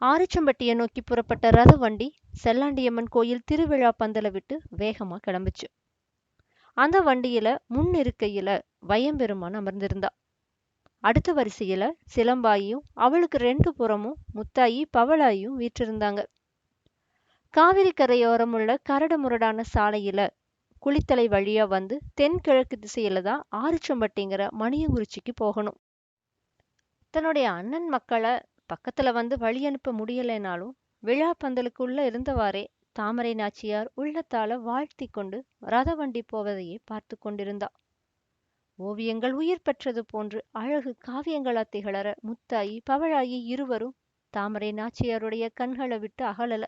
ஆரிச்சம்பட்டியை நோக்கி புறப்பட்ட ரத வண்டி செல்லாண்டியம்மன் கோயில் திருவிழா பந்தல விட்டு வேகமா கிளம்புச்சு. அந்த வண்டியில முன் இருக்கையில வயம்பெருமான் அமர்ந்திருந்தா. அடுத்த வரிசையில சிலம்பாயும் அவளுக்கு ரெண்டு புறமும் முத்தாயி பவளாயும் வீற்றிருந்தாங்க. காவிரி கரையோரம் உள்ள கரடு முரடான சாலையில குளித்தலை வழியா வந்து தென்கிழக்கு திசையில தான் ஆரிச்சம்பட்டிங்கிற மணியங்குறிச்சிக்கு போகணும். தன்னுடைய அண்ணன் மக்களை பக்கத்துல வந்து வழி அனுப்ப முடியலைனாலும் விழா பந்தலுக்குள்ள இருந்தவாறே தாமரை நாச்சியார் உள்ளத்தால வாழ்த்தி கொண்டு ரத வண்டி போவதையே பார்த்து கொண்டிருந்தா. ஓவியங்கள் உயிர் பெற்றது போன்று அழகு காவியங்களா திகழற முத்தாயி பவழாயி இருவரும் தாமரை நாச்சியாருடைய கண்களை விட்டு அகலல.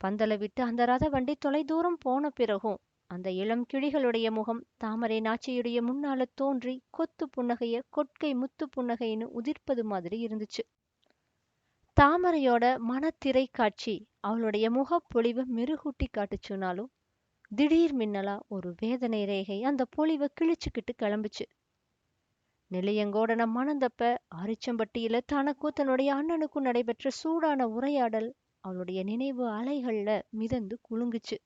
பந்தலை விட்டு அந்த ரத வண்டி தொலை தூரம் போன பிறகும் அந்த இளம் கிளிகளுடைய முகம் தாமரை நாச்சியுடைய முன்னால தோன்றி கொத்து புன்னகைய கொட்கை முத்து புன்னகைன்னு உதிர்ப்பது மாதிரி இருந்துச்சு. தாமரையோட மனத்திரை காட்சி அவளுடைய முகப்பொழிவு மெருகூட்டி காட்டுச்சுனாலும் திடீர் மின்னலா ஒரு வேதனை ரேகை அந்த பொலிவை கிழிச்சுக்கிட்டு கிளம்புச்சு. நிலையங்கோடன மணந்தப்ப அரிச்சம்பட்டியில தனக்கும் தன்னுடைய அண்ணனுக்கும் நடைபெற்ற சூடான உரையாடல் அவளுடைய நினைவு அலைகள்ல மிதந்து குலுங்குச்சு.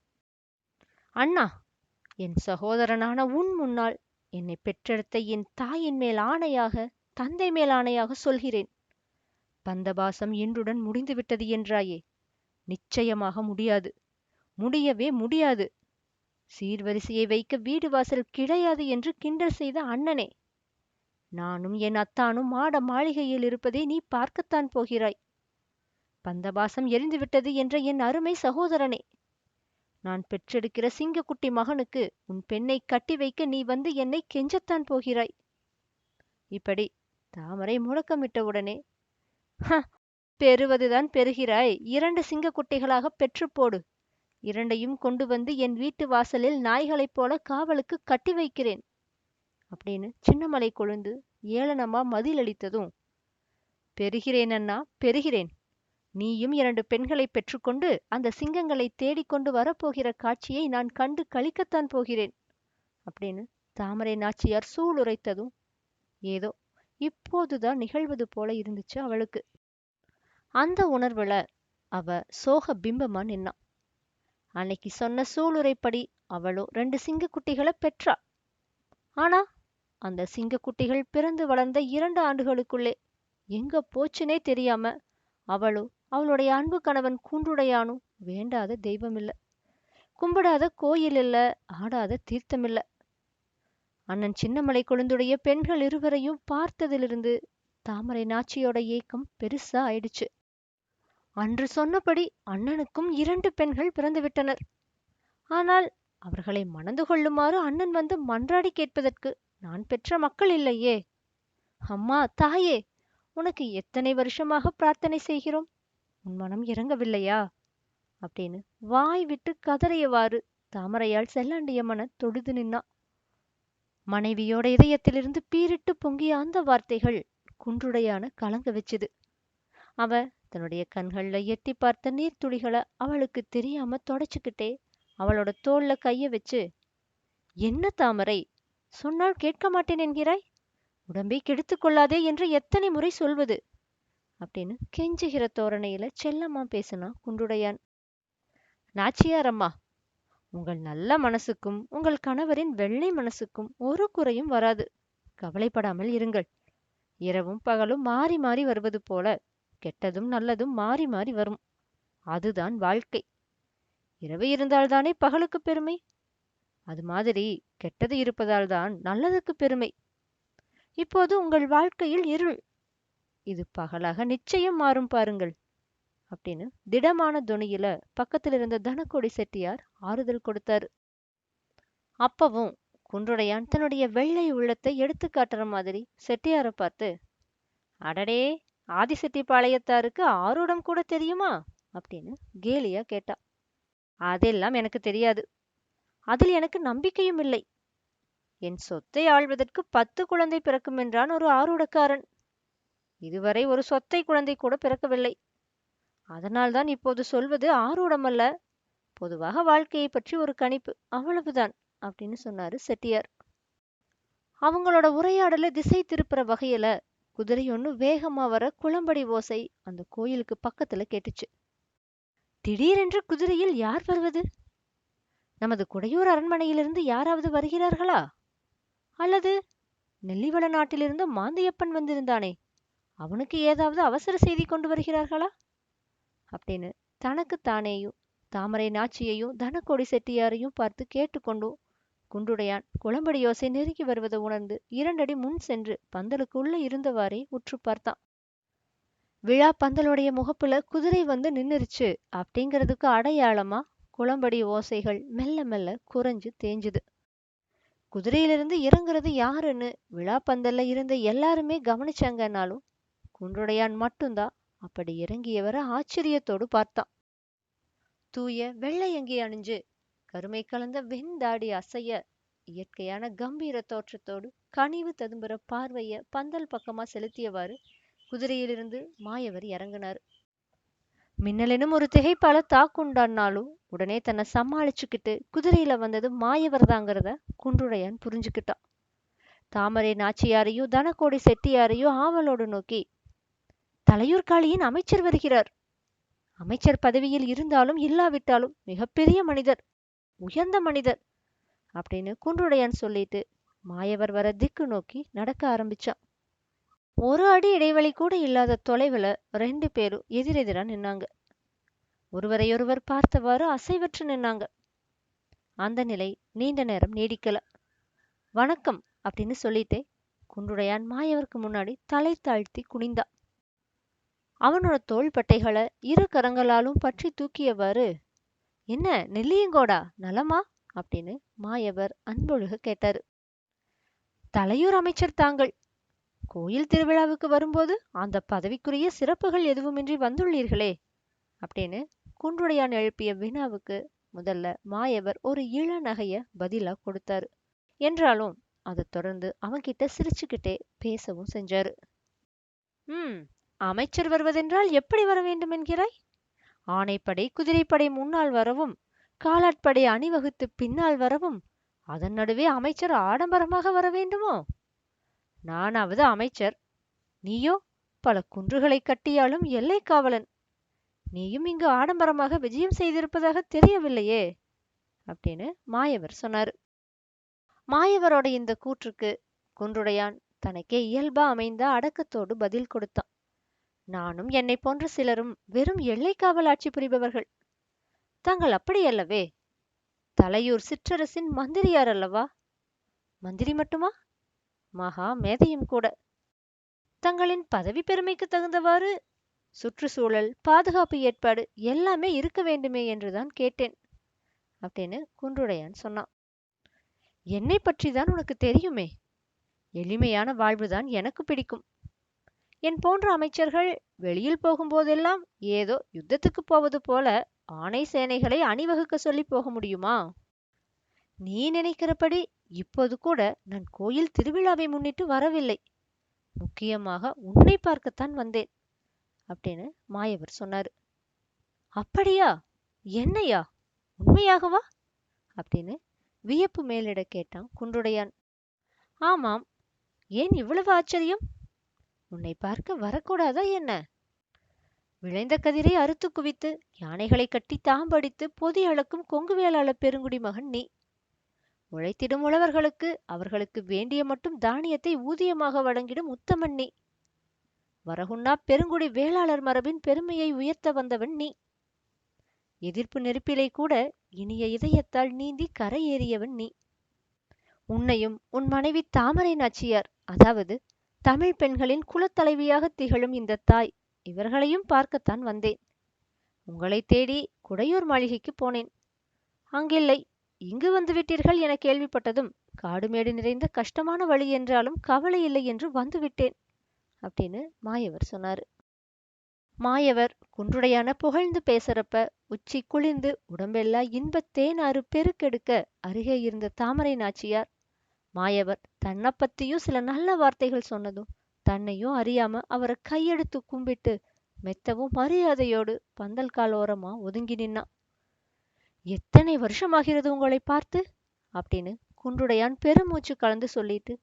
அண்ணா என் சகோதரனான உன் முன்னால் என்னை பெற்றெடுத்த என் தாயின் மேல் ஆணையாக தந்தை மேல் ஆணையாக சொல்கிறேன். பந்தபாசம் இன்றுடன் முடிந்துவிட்டது என்றாயே. நிச்சயமாக முடியாது. முடியவே முடியாது. சீர்வரிசையை வைக்க வீடு வாசல் கிடையாது என்று கிண்டல் செய்த அண்ணனே. நானும் என் அத்தானும் மாட மாளிகையில் இருப்பதை நீ பார்க்கத்தான் போகிறாய். பந்தபாசம் எரிந்துவிட்டது என்ற என் அருமை சகோதரனே. நான் பெற்றெடுக்கிற சிங்கக்குட்டி மகனுக்கு உன் பெண்ணை கட்டி வைக்க நீ வந்து என்னை கெஞ்சத்தான் போகிறாய். இப்படி தாமரை முழக்கமிட்டவுடனே பெறுவதுதான் பெறுகிறாய். இரண்டு சிங்கக்குட்டிகளாக பெற்று போடு இரண்டையும் கொண்டு வந்து என் வீட்டு வாசலில் நாய்களைப் போல காவலுக்கு கட்டி வைக்கிறேன். அப்படின்னு சின்னமலை கொழுந்து ஏளனமா மதிலளித்ததும் பெறுகிறேன் அண்ணா பெறுகிறேன். நீயும் இரண்டு பெண்களை பெற்றுக்கொண்டு அந்த சிங்கங்களை தேடிக்கொண்டு வரப்போகிற காட்சியை நான் கண்டு கழிக்கத்தான் போகிறேன். அப்படின்னு தாமரை நாச்சியார் சூளுரைத்ததும் ஏதோ இப்போதுதான் நிகழ்வது போல இருந்துச்சு அவளுக்கு. அந்த உணர்வுல அவ சோக பிம்பமா நின்னா. அன்னைக்கு சொன்ன சூளுரைப்படி அவளோ ரெண்டு சிங்கக்குட்டிகளை பெற்றா. ஆனா அந்த சிங்கக்குட்டிகள் பிறந்து வளர்ந்த இரண்டு ஆண்டுகளுக்குள்ளே எங்க போச்சுனே தெரியாம அவளோ அவளுடைய அன்பு கணவன் கூன்றுடையானும் வேண்டாத தெய்வம் இல்ல கும்பிடாத கோயில் இல்ல ஆடாத தீர்த்தம் இல்ல அண்ணன் சின்னமலை கொழுந்துடைய பெண்கள் இருவரையும் பார்த்ததிலிருந்து தாமரை நாச்சியோட ஏக்கம் பெருசா ஆயிடுச்சு. அன்று சொன்னபடி அண்ணனுக்கும் இரண்டு பெண்கள் பிறந்துவிட்டனர். ஆனால் அவர்களை மணந்து கொள்ளுமாறு அண்ணன் வந்து மன்றாடி கேட்பதற்கு நான் பெற்ற மக்கள் இல்லையே. அம்மா தாயே உனக்கு எத்தனை வருஷமாக பிரார்த்தனை செய்கிறோம்? உன் மனம் இறங்கவில்லையா? அப்படின்னு வாய் விட்டு கதறியவாறு தாமரையால் செல்லாண்டிய மன தொழுது நின்னா மனைவியோட இதயத்திலிருந்து பீரிட்டு பொங்கிய அந்த வார்த்தைகள் குன்றுடையான கலங்க வச்சுது. அவ தன்னுடைய கண்கள்ல எட்டி பார்த்த நீர்த்துளிகளை அவளுக்கு தெரியாம தொடச்சுக்கிட்டே அவளோட தோல்ல கைய வச்சு என்ன தாமரை சொன்னால் கேட்க மாட்டேன் என்கிறாய்? உடம்பை கெடுத்து கொள்ளாதே என்று எத்தனை முறை சொல்வது? அப்படின்னு கெஞ்சுகிற தோரணையில செல்லம்மா பேசினா குண்டுடையான். நாச்சியாரம்மா உங்கள் நல்ல மனசுக்கும் உங்கள் கணவரின் வெள்ளை மனசுக்கும் ஒரு குறையும் வராது. கவலைப்படாமல் இருங்கள். இரவும் பகலும் மாறி மாறி வருவது போல கெட்டதும் நல்லதும் மாறி மாறி வரும். அதுதான் வாழ்க்கை. இரவு இருந்தால்தானே பகலுக்கு பெருமை? அது மாதிரி கெட்டது இருப்பதால்தான் நல்லதுக்கு பெருமை. இப்போது உங்கள் வாழ்க்கையில் இருள். இது பகலாக நிச்சயம் மாறும் பாருங்கள். அப்படின்னு திடமான துணியில பக்கத்தில் இருந்த தனக்கோடி செட்டியார் ஆறுதல் கொடுத்தாரு. அப்பவும் குன்றுடையான் தன்னுடைய வெள்ளை உள்ளத்தை எடுத்து காட்டுற மாதிரி செட்டியாரை பார்த்து அடடே ஆதிசெட்டிப்பாளையத்தாருக்கு ஆரூடம் கூட தெரியுமா? அப்படின்னு கேலியா கேட்டா. அதெல்லாம் எனக்கு தெரியாது. அதில் எனக்கு நம்பிக்கையும் இல்லை. என் சொத்தை ஆள்வதற்கு பத்து குழந்தை பிறக்கும் என்றான் ஒரு ஆரூடக்காரன். இதுவரை ஒரு சொத்தை குழந்தை கூட பிறக்கவில்லை. அதனால்தான் இப்போது சொல்வது ஆரூடமல்ல. பொதுவாக வாழ்க்கையை பற்றி ஒரு கணிப்பு. அவ்வளவுதான் அப்படின்னு சொன்னாரு செட்டியார். அவங்களோட உரையாடலை திசை திருப்புற வகையில குதிரை வேகமா வர குளம்படி ஓசை அந்த கோயிலுக்கு பக்கத்துல கேட்டுச்சு. திடீரென்று குதிரையில் யார் வருவது? நமது குடையூர் அரண்மனையிலிருந்து யாராவது வருகிறார்களா? அல்லது நெல்லிவள நாட்டிலிருந்து மாந்தையப்பன் வந்திருந்தானே அவனுக்கு ஏதாவது அவசர செய்தி கொண்டு வருகிறார்களா? அப்படின்னு தனக்கு தானேயும் தாமரை நாச்சியையும் தனக்கோடி செட்டியாரையும் பார்த்து கேட்டுக்கொண்டும் குண்டுடையான். குளம்படி யோசை நெருங்கி வருவதை உணர்ந்து இரண்டடி முன் சென்று பந்தலுக்கு உள்ள இருந்தவாறே உற்று பார்த்தான். விழா பந்தலுடைய முகப்புல குதிரை வந்து நின்னுருச்சு. அப்படிங்கிறதுக்கு அடையாளமா? குளம்படி ஓசைகள் மெல்ல மெல்ல குறைஞ்சு தேஞ்சுது. குதிரையிலிருந்து இறங்குறது யாருன்னு விழா பந்தல்ல இருந்த எல்லாருமே கவனிச்சாங்கன்னாலும் குன்றுடையான் மட்டும்தான் அப்படி இறங்கியவரை ஆச்சரியத்தோடு பார்த்தான். தூய வெள்ளை அங்கி அணிஞ்சு கருமை கலந்த வெண்தாடி அசைய இயற்கையான கம்பீர தோற்றத்தோடு கனிவு ததும்புற பார்வைய பந்தல் பக்கமா செலுத்தியவாறு குதிரையிலிருந்து மாயவர் இறங்கினார். மின்னலினும் ஒரு திகைப்பால தாக்குண்டான்னாலும் உடனே தன்னை சமாளிச்சுக்கிட்டு குதிரையில வந்தது மாயவர் தாங்கிறத குன்றுடையான் புரிஞ்சுக்கிட்டான். தாமரை நாச்சியாரையும் தனக்கோடி செட்டியாரையும் ஆவலோடு நோக்கி தலையூர் காளியின் அமைச்சர் வருகிறார். அமைச்சர் பதவியில் இருந்தாலும் இல்லாவிட்டாலும் மிகப்பெரிய மனிதர். உயர்ந்த மனிதர் அப்படின்னு குன்றுடையான் சொல்லிட்டு மாயவர் வர திக்கு நோக்கி நடக்க ஆரம்பிச்சான். ஒரு அடி இடைவெளி கூட இல்லாத தொலைவுல ரெண்டு பேரும் எதிரெதிரா நின்னாங்க. ஒருவரையொருவர் பார்த்தவாறு அசைவற்று நின்னாங்க. அந்த நிலை நீண்ட நேரம் நீடிக்கல. வணக்கம் அப்படின்னு சொல்லிட்டே குன்றுடையான் மாயவருக்கு முன்னாடி தலை தாழ்த்தி குனிந்தா அவனோட தோள்பட்டைகளை இரு கரங்களாலும் பற்றி தூக்கியவாறு என்ன நெல்லியங்கோடா? நலமா? அப்படின்னு மாயவர் அன்பொழுக கேட்டாரு. தலையூர் அமைச்சர் தாங்கள். கோயில் திருவிழாவுக்கு வரும்போது அந்த பதவிக்குரிய சிறப்புகள் எதுவுமின்றி வந்துள்ளீர்களே? அப்படின்னு குன்றுடையான் எழுப்பிய வினாவுக்கு முதல்ல மாயவர் ஒரு இள நகைய பதிலா கொடுத்தாரு. என்றாலும் அதை தொடர்ந்து அவன்கிட்ட சிரிச்சுக்கிட்டே பேசவும் செஞ்சாரு. ம் அமைச்சர் வருவதென்றால் எப்படி வர வேண்டும் என்கிறாய்? ஆனைப்படை குதிரைப்படை முன்னால் வரவும் காலாட்படை அணிவகுத்து பின்னால் வரவும் அதன் நடுவே அமைச்சர் ஆடம்பரமாக வர வேண்டுமோ? நானாவது அமைச்சர். நீயோ பல குன்றுகளை கட்டியாலும் எல்லை காவலன். நீயும் இங்கு ஆடம்பரமாக விஜயம் செய்திருப்பதாக தெரியவில்லையே? அப்படின்னு மாயவர் சொன்னாரு. மாயவரோட இந்த கூற்றுக்கு குன்றுடையான் தனக்கே இயல்பா அமைந்த அடக்கத்தோடு பதில் கொடுத்தான். நானும் என்னை போன்ற சிலரும் வெறும் எல்லை காவல் ஆட்சி புரிபவர்கள். தாங்கள் அப்படியல்லவே? தலையூர் சிற்றரசின் மந்திரியார் அல்லவா? மந்திரி மட்டுமா? மகா மேதையும் கூட. தங்களின் பதவி பெருமைக்கு தகுந்தவாறு சுற்றுச்சூழல் பாதுகாப்பு ஏற்பாடு எல்லாமே இருக்க வேண்டுமே என்றுதான் கேட்டேன் அப்படின்னு குன்றுடையான் சொன்னான். என்னை பற்றிதான் உனக்கு தெரியுமே? எளிமையான வாழ்வுதான் எனக்கு பிடிக்கும். என் போன்ற அமைச்சர்கள் வெளியில் போகும்போதெல்லாம் ஏதோ யுத்தத்துக்கு போவது போல ஆணை சேனைகளை அணிவகுக்க சொல்லி போக முடியுமா? நீ நினைக்கிறபடி இப்போது கூட நான் கோயில் திருவிழாவை முன்னிட்டு வரவில்லை. முக்கியமாக உன்னை பார்க்கத்தான் வந்தேன் அப்படின்னு மாயவர் சொன்னாரு. அப்படியா? என்னையா? உண்மையாகவா? அப்படின்னு வியப்பு மேலிட கேட்டான் குன்றுடையான். ஆமாம். ஏன் இவ்வளவு ஆச்சரியம்? உன்னை பார்க்க வரக்கூடாதா என்ன? விளைந்த கதிரை அறுத்து குவித்து யானைகளை கட்டி தாம்படித்து பொதி அளக்கும் கொங்கு வேளாள பெருங்குடி மகன் நீ. உழைத்திடும் உழவர்களுக்கு அவர்களுக்கு வேண்டிய மட்டும் தானியத்தை ஊதியமாக வழங்கிடும் உத்தமன் நீ. வரகுண்ணா பெருங்குடி வேளாளர் மரபின் பெருமையை உயர்த்த வந்தவன் நீ. எதிர்ப்பு நெருப்பிலே கூட இனிய இதயத்தால் நீந்தி கரையேறியவன் நீ. உன்னையும் உன் மனைவி தாமரை நாச்சியார் அதாவது தமிழ் பெண்களின் குலத்தலைவியாக திகழும் இந்த தாய் இவர்களையும் பார்க்கத்தான் வந்தேன். உங்களை தேடி குடையூர் மாளிகைக்கு போனேன். அங்கில்லை இங்கு வந்து விட்டீர்கள் என கேள்விப்பட்டதும் காடுமேடு நிறைந்த கஷ்டமான வழி என்றாலும் கவலை இல்லை என்று வந்துவிட்டேன் அப்படின்னு மாயவர் சொன்னாரு. மாயவர் குன்றுடையான புகழ்ந்து பேசுறப்ப உச்சி குளிர்ந்து உடம்பெல்லாம் இன்பத் தேனாறு பெருக்கெடுக்க அருகே இருந்த தாமரை நாச்சியார் மாயவர் தன்னை பத்தியும் சில நல்ல வார்த்தைகள் சொன்னதும் தன்னையும் அறியாம அவரை கையெடுத்து கும்பிட்டு மெத்தவும் மரியாதையோடு பந்தல் கால் ஓரமா ஒதுங்கி நின்னான். எத்தனை வருஷமாகிறது உங்களை பார்த்து? அப்படின்னு குன்றுடையான் பெருமூச்சு கலந்து சொல்லிட்டு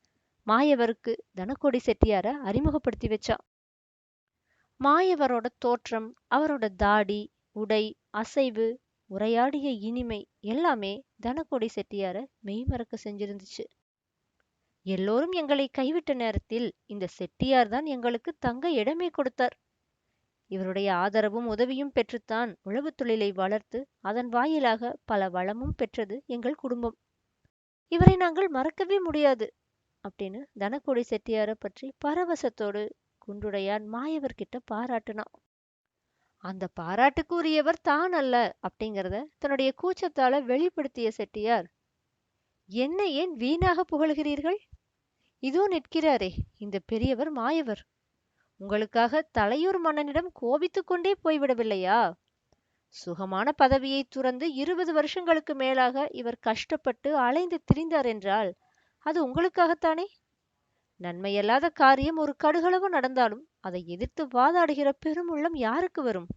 மாயவருக்கு தனக்கோடி செட்டியார அறிமுகப்படுத்தி வச்சா மாயவரோட தோற்றம் அவரோட தாடி உடை அசைவு உரையாடிய இனிமை எல்லாமே தனக்கோடி செட்டியார மெய்மறக்க செஞ்சிருந்துச்சு. எல்லோரும் எங்களை கைவிட்ட நேரத்தில் இந்த செட்டியார் தான் எங்களுக்கு தங்க இடமே கொடுத்தார். இவருடைய ஆதரவும் உதவியும் பெற்றுத்தான் உழவுத் தொழிலை வளர்த்து அதன் வாயிலாக பல வளமும் பெற்றது எங்கள் குடும்பம். இவரை நாங்கள் மறக்கவே முடியாது அப்படின்னு தனக்கோடி செட்டியாரை பற்றி பரவசத்தோடு குன்றுடையான் மாயவர்கிட்ட பாராட்டுனான். அந்த பாராட்டுக்கு உரியவர் தான் அல்ல அப்படிங்கிறத தன்னுடைய கூச்சத்தால வெளிப்படுத்திய செட்டியார் என்ன ஏன் வீணாக புகழ்கிறீர்கள்? இதோ நிற்கிறாரே இந்த பெரியவர் மாயவர். உங்களுக்காக தலையூர் மன்னனிடம் கோபித்துக் கொண்டே போய்விடவில்லையா? சுகமான பதவியை துறந்து இருபது வருஷங்களுக்கு மேலாக இவர் கஷ்டப்பட்டு அலைந்து திரிந்தார் என்றால் அது உங்களுக்காகத்தானே? நன்மையல்லாத காரியம் ஒரு கடுகளவு நடந்தாலும் அதை எதிர்த்து வாதாடுகிற பெருமுள்ளம் யாருக்கு வரும்?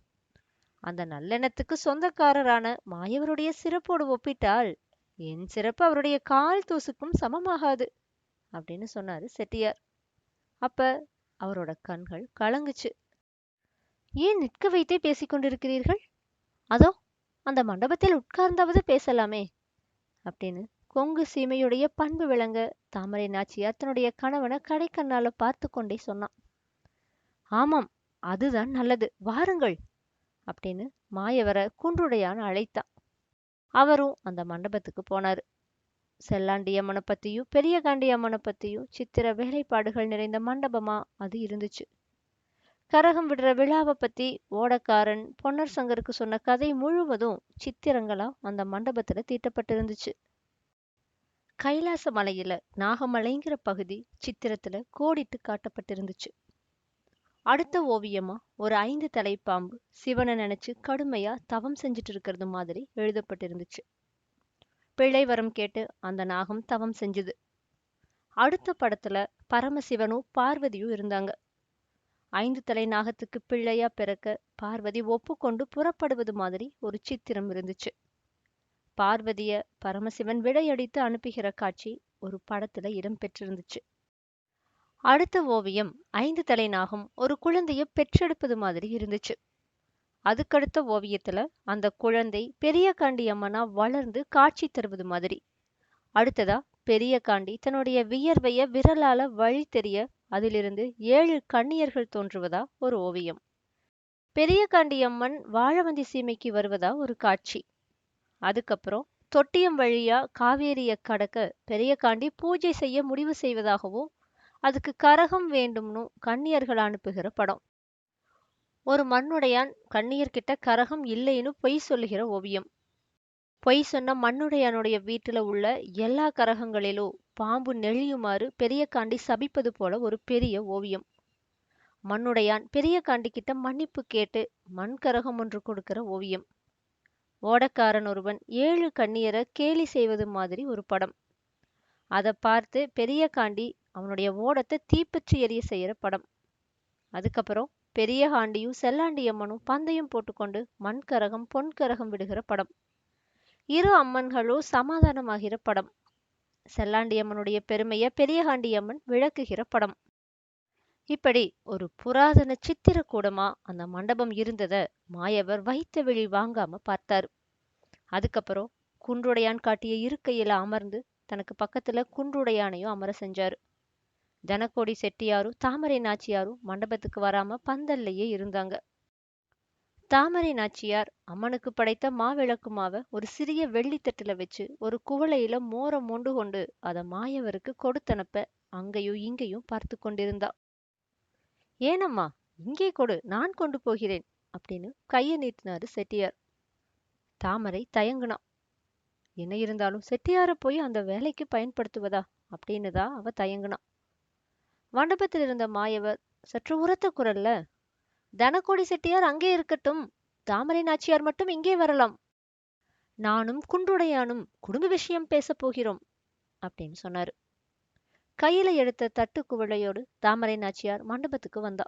அந்த நல்லெண்ணத்துக்கு சொந்தக்காரரான மாயவருடைய சிறப்போடு ஒப்பிட்டால் என் சிறப்பு அவருடைய கால் தூசுக்கும் சமமாகாது. அப்படின்னு சொன்னாரு செட்டியார். அப்ப அவரோட கண்கள் கலங்குச்சு. ஏன் நிற்க வைத்தே பேசிக் கொண்டிருக்கிறீர்கள்? அதோ அந்த மண்டபத்தில் உட்கார்ந்தாவது பேசலாமே அப்படின்னு கொங்கு சீமையுடைய பண்பு விளங்க தாமரை நாச்சியார் தன்னுடைய கணவனை கடைக்கண்ணால பார்த்து கொண்டே சொன்னான். ஆமாம் அதுதான் நல்லது வாருங்கள் அப்படின்னு மாயவரை குன்றுடையான் அழைத்தான். அவரும் அந்த மண்டபத்துக்கு போனாரு. செல்லாண்டியம்மனை பத்தியும் பெரிய காண்டியம்மனை பத்தியும் சித்திர வேலைப்பாடுகள் நிறைந்த மண்டபமா அது இருந்துச்சு. கரகம் விடுற விழாவை பத்தி ஓடக்காரன் பொன்னர் சங்கருக்கு சொன்ன கதை முழுவதும் சித்திரங்களா அந்த மண்டபத்துல தீட்டப்பட்டிருந்துச்சு. கைலாச மலையில நாகமலைங்கிற பகுதி சித்திரத்துல கோடிட்டு காட்டப்பட்டிருந்துச்சு. அடுத்த ஓவியமா ஒரு ஐந்து தலை பாம்பு சிவனை நினைச்சு கடுமையா தவம் செஞ்சுட்டு இருக்கிறது மாதிரி எழுதப்பட்டிருந்துச்சு. பிழை வரம் கேட்டு அந்த நாகம் தவம் செஞ்சுது. அடுத்த படத்துல பரமசிவனும் பார்வதியும் இருந்தாங்க. ஐந்து தலை நாகத்துக்கு பிள்ளையா பிறக்க பார்வதி ஒப்புக்கொண்டு புறப்படுவது மாதிரி ஒரு சித்திரம் இருந்துச்சு. பார்வதிய பரமசிவன் விடையடித்து அனுப்புகிற காட்சி ஒரு படத்துல இடம் பெற்றிருந்துச்சு. அடுத்த ஓவியம் ஐந்து தலை நாகம் ஒரு குழந்தைய பெற்றெடுப்பது மாதிரி இருந்துச்சு. அதுக்கடுத்த ஓவியத்துல அந்த குழந்தை பெரிய காண்டி அம்மனா வளர்ந்து காட்சி தருவது மாதிரி. அடுத்ததா பெரிய காண்டி தன்னுடைய வியர்வைய விரலால வழி தெரிய அதிலிருந்து ஏழு கண்ணியர்கள் தோன்றுவதா ஒரு ஓவியம். பெரிய காண்டியம்மன் வாழவந்தி சீமைக்கு வருவதா ஒரு காட்சி. அதுக்கப்புறம் தொட்டியம் வழியா காவேரியை கடக்க பெரிய காண்டி பூஜை செய்ய முடிவு செய்வதாகவும் அதுக்கு கரகம் வேண்டும்னு கன்னியர்கள் அனுப்புகிற படம். ஒரு மண்ணுடையான் கண்ணியர்கிட்ட கரகம் இல்லைன்னு பொய் சொல்லுகிற ஓவியம். பொய் சொன்ன மண்ணுடையானுடைய வீட்டுல உள்ள எல்லா கரகங்களிலும் பாம்பு நெழியுமாறு பெரிய காண்டி சபிப்பது போல ஒரு பெரிய ஓவியம். மண்ணுடையான் பெரியகாண்டி கிட்ட மன்னிப்பு கேட்டு மண் கரகம் ஒன்று கொடுக்கிற ஓவியம். ஓடக்காரன் ஒருவன் ஏழு கண்ணியரை கேலி செய்வது மாதிரி ஒரு படம். அதை பார்த்து பெரிய காண்டி அவனுடைய ஓடத்தை தீப்பற்றி எரிய செய்யற படம். அதுக்கப்புறம் பெரியகாண்டியும் செல்லாண்டியம்மனும் பந்தயம் போட்டுக்கொண்டு மண்கரகம் பொன்கரகம் விடுகிற படம். இரு அம்மன்களும் சமாதானமாகிற படம். செல்லாண்டியம்மனுடைய பெருமைய பெரியகாண்டியம்மன் விளக்குகிற படம். இப்படி ஒரு புராதன சித்திர கூடமா அந்த மண்டபம் இருந்தத மாயவர் வைத்த வெளி வாங்காம பார்த்தாரு. அதுக்கப்புறம் குன்றுடையான் காட்டிய இருக்கையில அமர்ந்து தனக்கு பக்கத்துல குன்றுடையானையும் அமர செஞ்சாரு. தனக்கோடி செட்டியாரும் தாமரை நாச்சியாரும் மண்டபத்துக்கு வராம பந்தல்லையே இருந்தாங்க. தாமரை நாச்சியார் அம்மனுக்கு படைத்த மாவிளக்கு மாவை ஒரு சிறிய வெள்ளித்தட்டுல வச்சு ஒரு குவளையில மோரம் மொண்டு கொண்டு அத மாயவருக்கு கொடுத்தனப்ப அங்கேயும் இங்கேயும் பார்த்து கொண்டிருந்தா. ஏனம்மா இங்கே கொடு நான் கொண்டு போகிறேன் அப்படின்னு கையை நீட்டினாரு செட்டியார். தாமரை தயங்குனான். என்ன இருந்தாலும் செட்டியார போய் அந்த வேலைக்கு பயன்படுத்துவதா? அப்படின்னு தான் அவ தயங்குனான். மண்டபத்தில் இருந்த மாயவர் சற்று உரத்த குரல்ல தனக்கோடி செட்டியார் அங்கே இருக்கட்டும். தாமரை நாச்சியார் மட்டும் இங்கே வரலாம். நானும் குன்றுடையானும் குடும்ப விஷயம் பேசப் போகிறோம் அப்படின்னு சொன்னாரு. கையில எடுத்த தட்டு குவளையோடு தாமரை நாச்சியார் மண்டபத்துக்கு வந்தா.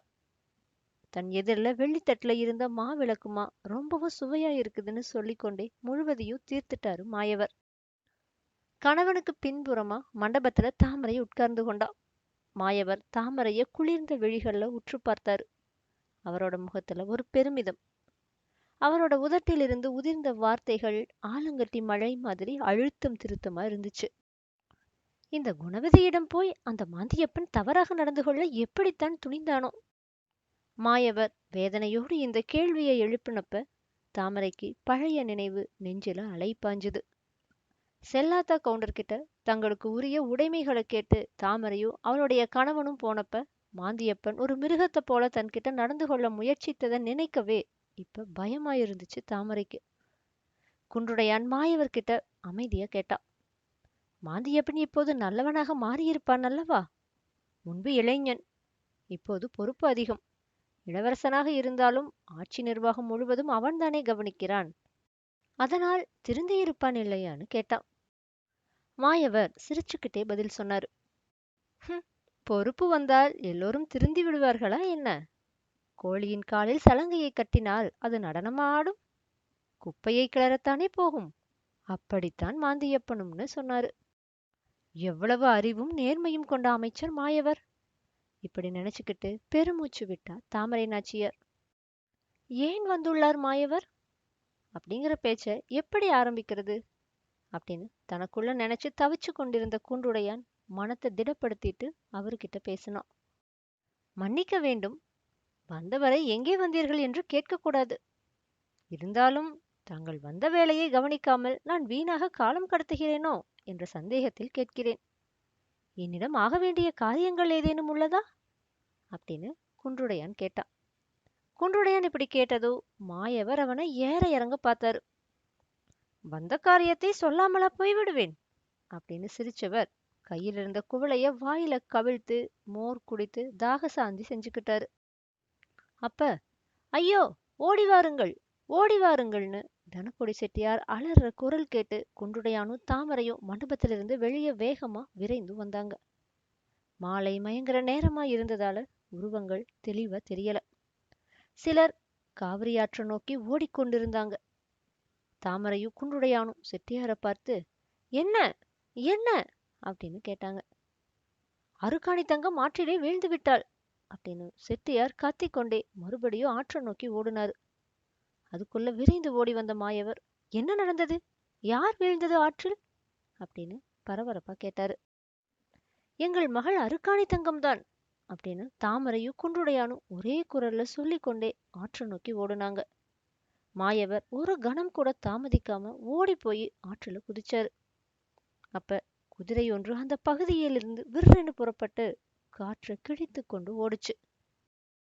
தன் எதிரில் வெள்ளித்தட்டுல இருந்த மாவிளக்குமா ரொம்பவும் சுவையா இருக்குதுன்னு சொல்லிக்கொண்டே முழுவதையும் தீர்த்துட்டாரு மாயவர். கணவனுக்கு பின்புறமா மண்டபத்துல தாமரை உட்கார்ந்து கொண்டா. மாயவர் தாமரைய குளிர்ந்த விழிகள்ல உற்று பார்த்தாரு. அவரோட முகத்துல ஒரு பெருமிதம். அவரோட உதட்டிலிருந்து உதிர்ந்த வார்த்தைகள் ஆலங்கட்டி மழை மாதிரி அழுத்தம் திருத்தமா இருந்துச்சு. இந்த குணவதியிடம் போய் அந்த மாந்தியப்பன் தவறாக நடந்து கொள்ள எப்படித்தான் துணிந்தானோ? மாயவர் வேதனையோடு இந்த கேள்வியை எழுப்பினப்ப தாமரைக்கு பழைய நினைவு நெஞ்சில அலை பாஞ்சுது செல்லாத்தா கவுண்டர் கிட்ட தங்களுக்கு உரிய உடைமைகளை கேட்டு தாமரையும் அவளுடைய கணவனும் போனப்ப மாந்தியப்பன் ஒரு மிருகத்தை போல தன்கிட்ட நடந்து கொள்ள முயற்சித்ததை நினைக்கவே. இப்ப பயமாயிருந்துச்சு தாமரைக்கு. குன்றுடையான் மாயவர்கிட்ட அமைதியா கேட்டா மாந்தியப்பன் இப்போது நல்லவனாக மாறியிருப்பான் அல்லவா முன்பு இளைஞன் இப்போது பொறுப்பு அதிகம். இளவரசனாக இருந்தாலும் ஆட்சி நிர்வாகம் முழுவதும் அவன்தானே கவனிக்கிறான். அதனால் திருந்தியிருப்பான் இல்லையான்னு கேட்டான் மாயவர் சிரிச்சுக்கிட்டே பதில் சொன்னாரு. "ஹும், பொறுப்பு வந்தால் எல்லோரும் திருந்தி விடுவார்களா என்ன? கோழியின் காலில் சலங்கையை கட்டினால் அது நடனமா ஆடும் குப்பையை கிளறத்தானே போகும். அப்படித்தான் மாந்தியப்பனும்னு சொன்னாரு. எவ்வளவு அறிவும் நேர்மையும் கொண்ட அமைச்சர் மாயவர். இப்படி நினைச்சுக்கிட்டு பெருமூச்சு விட்டா தாமரை நாச்சியார். ஏன் வந்துள்ளார் மாயவர்? அப்படிங்கிற பேச்ச எப்படி ஆரம்பிக்கிறது? அப்படின்னு தனக்குள்ள நினைச்சு தவிச்சு கொண்டிருந்த குன்றுடையான் மனத்தை திடப்படுத்திட்டு அவர்கிட்ட பேசினான். மன்னிக்க வேண்டும். வந்தவரை எங்கே வந்தீர்கள் என்று கேட்கக்கூடாது. இருந்தாலும் தாங்கள் வந்த வேலையை கவனிக்காமல் நான் வீணாக காலம் கடத்துகிறேனோ என்ற சந்தேகத்தில் கேட்கிறேன். என்னிடம் ஆக வேண்டிய காரியங்கள் ஏதேனும் உள்ளதா? அப்படின்னு குன்றுடையான் கேட்டான். குன்றுடையான் இப்படி கேட்டதோ மாயவர் அவனை ஏற இறங்க பார்த்தாரு. வந்த காரியத்தை சொல்லாமலா போய்விடுவேன் அப்படின்னு சிரிச்சவர். கையில் இருந்த குவளைய வாயில கவிழ்த்து மோர் குடித்து தாக சாந்தி செஞ்சுக்கிட்டாரு. அப்ப ஐயோ ஓடி வாருங்கள் ஓடி வாருங்கள்னு தனக்கொடி செட்டியார் அலற குரல் கேட்டு குன்றுடையானும் தாமரையும் மண்டபத்திலிருந்து வெளியே வேகமா விரைந்து வந்தாங்க. மாலை மயங்கர நேரமா இருந்ததால உருவங்கள் தெளிவா தெரியல. சிலர் காவிரியாற்ற நோக்கி ஓடிக்கொண்டிருந்தாங்க. தாமரையும் குன்றுடையானும் செட்டியாரை பார்த்து என்ன? என்ன? அப்படின்னு கேட்டாங்க. அருக்காணி தங்கம் ஆற்றிலே வீழ்ந்து விட்டாள் அப்படின்னு செட்டியார் கத்திக்கொண்டே மறுபடியும் ஆற்றை நோக்கி ஓடினாரு. அதுக்குள்ள விரைந்து ஓடி வந்த மாயவர் என்ன நடந்தது? யார் வீழ்ந்தது ஆற்றில்? அப்படின்னு பரபரப்பா கேட்டாரு. எங்கள் மகள் அருக்காணி தங்கம்தான் அப்படின்னு தாமரையும் குன்றுடையானும் ஒரே குரல்ல சொல்லிக்கொண்டே ஆற்றை நோக்கி ஓடுனாங்க. மாயவர் ஒரு கணம் கூட தாமதிக்காம ஓடி போய் ஆற்றுல குதிச்சாரு. அப்ப குதிரை ஒன்று அந்த பகுதியிலிருந்து விற்றென்னு புறப்பட்டு காற்றை கிழித்து கொண்டு ஓடுச்சு.